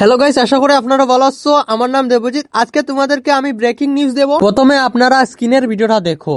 Hello guys আশা করি আপনারা ভালো আছো। আমার নাম দেবজিৎ। আজকে তোমাদেরকে আমি ব্রেকিং নিউজ দেব। প্রথমে আপনারা স্ক্রিনের ভিডিওটা দেখো।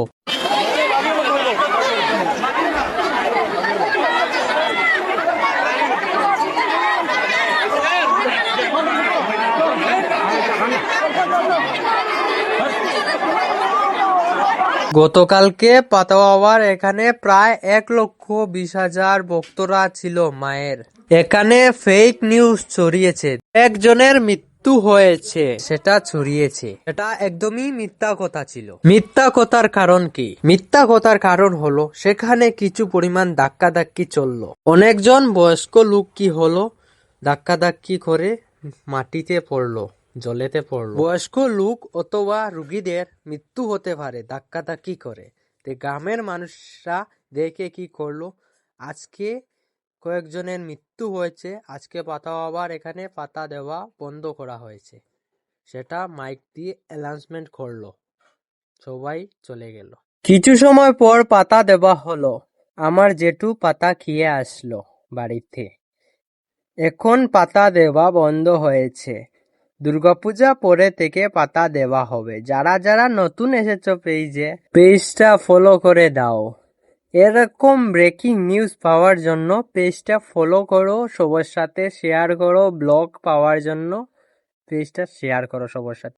গতকালকে পাতাওয়ার এখানে প্রায় এক লক্ষ বিশ হাজার ভক্তরা ছিল মায়ের। এখানে ফেক নিউজ ছড়িয়েছে। একজনের মৃত্যু হয়েছে। সেটা ছড়িয়েছে। এটা একদমই মিথ্যা কথা ছিল। মিথ্যা কথার কারণ কি? মিথ্যা কথার কারণ হলো, সেখানে কিছু পরিমাণ ধাক্কা ধাক্কি চলল। অনেকজন বয়স্ক লোক কি হলো? ধাক্কা ধাক্কি করে মাটিতে পড়ল, জলেতে পড়ল। বয়স্ক লোক অথবা রুগীদের মৃত্যু হতে পারে ধাক্কা ধাক্কি করে গ্রামের মানুষরা দেখে কি করল? আজকে কয়েকজনের মৃত্যু হয়েছে। আজকে পাতা আবার এখানে পাতা দেওয়া বন্ধ করা হয়েছে। সেটা মাইক দিয়ে অ্যানাউন্সমেন্ট করল। সবাই চলে গেল। কিছু সময় পর পাতা দেওয়া হলো। আমার জেঠু পাতা খেয়ে আসলো বাড়িতে। এখন পাতা দেওয়া বন্ধ হয়েছে। দুর্গাপূজা পরে থেকে পাতা দেওয়া হবে। যারা যারা নতুন এসেছ পেজে, পেজটা ফলো করে দাও। এরকম ব্রেকিং নিউজ পাওয়ার জন্য পেজটা ফলো করো, সবার সাথে শেয়ার করো ব্লগ পাওয়ার জন্য পেজটা শেয়ার করো সবার সাথে।